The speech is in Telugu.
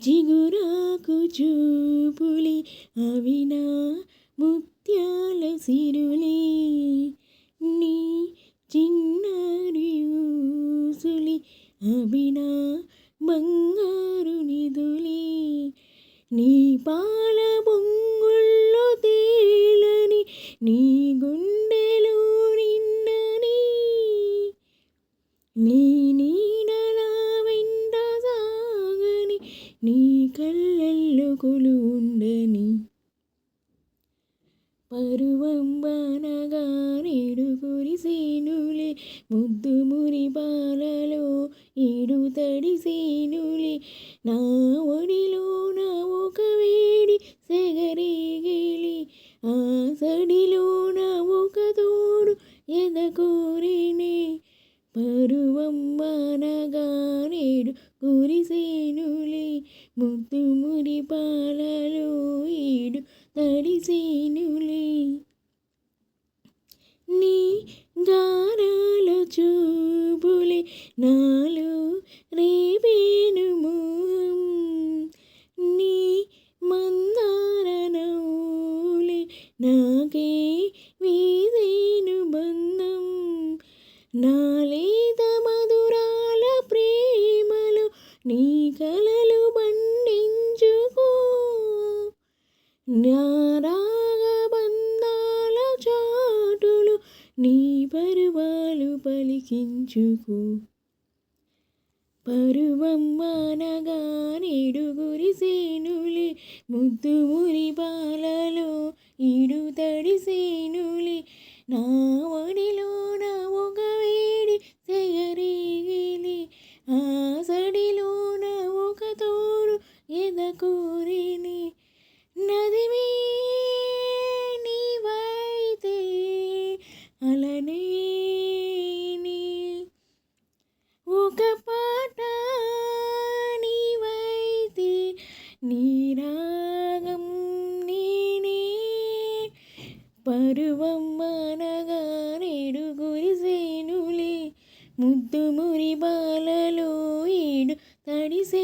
చిగురాకు చూపులి అవినా ముత్యాల సిరులే నీ చిన్నారి ఊసులి అభినా బంగారు నిధులే నీ పాల బొంగుల్లో నీ కళ్ళల్లో కొలుండని పరువం బానగా నేడు కురిసేనులే ముద్దు మురి బాలలో ఈడు తడిసేనులే. నా ఒడిలో నా ఒక వేడి సెగరేగిలి ఆ సడిలో నా ఒక తోడు ఎదకోరినే. పరువంబనగా నేడు కురిసేనులే ముద్దుమురి పాలలో ఈడు తడిసేనులే. నీ గారాల చూపులే నాలో రేవేను మోహం. నీ మందార నవ్వులే నాకే వీసేను బంధం. నాలే పరువాలు పలికించుకో. పరువమ్మనగా మానగా నేడు గురిసేనులే ముద్దు మురి పాలలో ఈడు తడిసేనులే నా అలనే ఒక పాట నీవైతే నీరాగం నేనే పరువం మనగా నేడు గురిసేనులే. ముద్దు మురి బాలలో ఏడు తడిసే